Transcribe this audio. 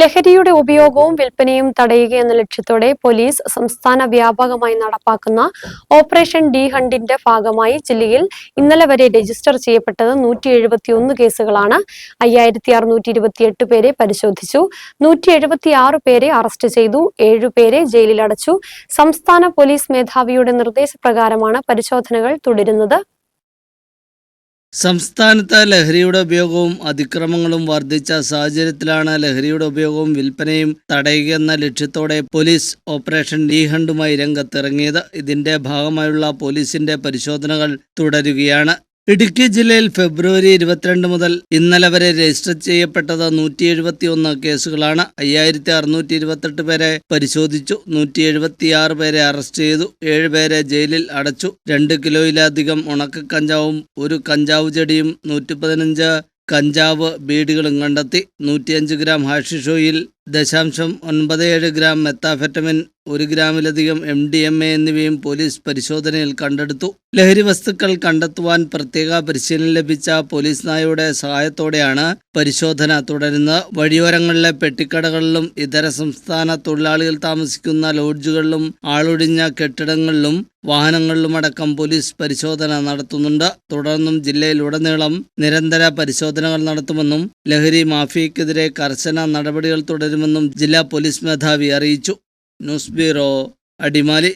ലഹരിയുടെ ഉപയോഗവും വിൽപ്പനയും തടയുക എന്ന ലക്ഷ്യത്തോടെ പോലീസ് സംസ്ഥാന വ്യാപകമായി നടപ്പാക്കുന്ന ഓപ്പറേഷൻ ഡി ഹണ്ടിന്റെ ഭാഗമായി ജില്ലയിൽ ഇന്നലെ വരെ രജിസ്റ്റർ ചെയ്യപ്പെട്ടത് നൂറ്റി എഴുപത്തിയൊന്ന് കേസുകളാണ്. അയ്യായിരത്തി അറുന്നൂറ്റി പേരെ പരിശോധിച്ചു. നൂറ്റി എഴുപത്തി ആറ് പേരെ അറസ്റ്റ് ചെയ്തു. ഏഴുപേരെ ജയിലിലടച്ചു. സംസ്ഥാന പോലീസ് മേധാവിയുടെ നിർദ്ദേശപ്രകാരമാണ് പരിശോധനകൾ തുടരുന്നത്. സംസ്ഥാനത്ത് ലഹരിയുടെ ഉപയോഗവും അതിക്രമങ്ങളും വർദ്ധിച്ച സാഹചര്യത്തിലാണ് ലഹരിയുടെ ഉപയോഗവും വിൽപ്പനയും തടയുകയെന്ന ലക്ഷ്യത്തോടെ പോലീസ് ഓപ്പറേഷൻ ഡി ഹണ്ടുമായി രംഗത്തിറങ്ങിയത്. ഇതിന്റെ ഭാഗമായുള്ള പോലീസിന്റെ പരിശോധനകൾ തുടരുകയാണ്. ഇടുക്കി ജില്ലയിൽ ഫെബ്രുവരി ഇരുപത്തിരണ്ട് മുതൽ ഇന്നലെ വരെ രജിസ്റ്റർ ചെയ്യപ്പെട്ടത് നൂറ്റി എഴുപത്തി ഒന്ന് കേസുകളാണ്. അയ്യായിരത്തി അറുന്നൂറ്റി ഇരുപത്തെട്ട് പേരെ പരിശോധിച്ചു. നൂറ്റി എഴുപത്തിയാറ് പേരെ അറസ്റ്റ് ചെയ്തു. ഏഴുപേരെ ജയിലിൽ അടച്ചു. രണ്ട് കിലോയിലധികം ഉണക്ക കഞ്ചാവും ഒരു കഞ്ചാവ് ചെടിയും നൂറ്റി പതിനഞ്ച് കഞ്ചാവ് ബീഡുകളും കണ്ടെത്തി. നൂറ്റിയഞ്ച് ഗ്രാം ഹാഷിഷോയിൽ ദശാംശം ഒൻപത് ഏഴ് ഗ്രാം മെത്താഫെറ്റമിൻ ഒരു ഗ്രാമിലധികം എം ഡി എം എ എന്നിവയും പോലീസ് പരിശോധനയിൽ കണ്ടെടുത്തു. ലഹരി വസ്തുക്കൾ കണ്ടെത്തുവാൻ പ്രത്യേക പരിശീലനം ലഭിച്ച പോലീസ് നായയുടെ സഹായത്തോടെയാണ് പരിശോധന തുടരുന്നത്. വഴിയോരങ്ങളിലെ പെട്ടിക്കടകളിലും ഇതര സംസ്ഥാന തൊഴിലാളികൾ താമസിക്കുന്ന ലോഡ്ജുകളിലും ആളൊഴിഞ്ഞ കെട്ടിടങ്ങളിലും വാഹനങ്ങളിലുമടക്കം പോലീസ് പരിശോധന നടത്തുന്നുണ്ട്. തുടർന്നും ജില്ലയിലുടനീളം നിരന്തര പരിശോധനകൾ നടത്തുമെന്നും ലഹരി മാഫിയക്കെതിരെ കർശന നടപടികൾ തുടരുമെന്നും ജില്ലാ പോലീസ് മേധാവി അറിയിച്ചു. ന്യൂസ് അടിമാലി